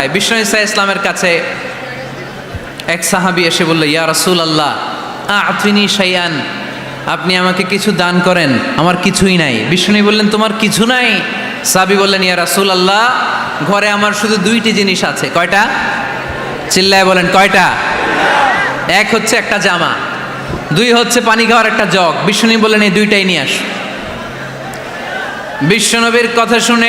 বিষ্ণু ইসা ইসলামের কাছে এক সাহাবি এসে বলল, ইয়া রসুল আল্লাহ আফিনি সাইয়ান আপনি আমাকে কিছু দান করেন, আমার কিছুই নাই। বিষ্ণু বললেন, তোমার কিছু নাই? সাবি বললেন, ইয়া রাসূল আল্লাহ ঘরে আমার শুধু দুইটি জিনিস আছে। কয়টা? চিল্লায় বলেন, কয়টা? এক হচ্ছে একটা জামা, দুই হচ্ছে পানি খাওয়ার একটা জগ। বিষ্ণু বললেন, এই দুইটাই নিয়ে আস। বিশ্বনবীর কথা শুনে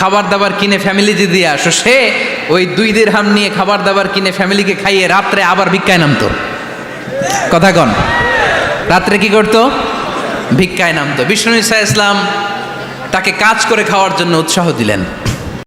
খাবার দাবার কিনে ফ্যামিলিতে দিয়ে আসো, সে ওই দুই দের হাম নিয়ে খাবার দাবার কিনে ফ্যামিলিকে খাইয়ে রাত্রে আবার ভিক্ষায় নামতো। কথা কন। রাত্রে কি করতো? ভিক্ষায় নামতো। বিষ্ণু ইসা ইসলাম তাকে কাজ করে খাওয়ার জন্য উৎসাহ দিলেন।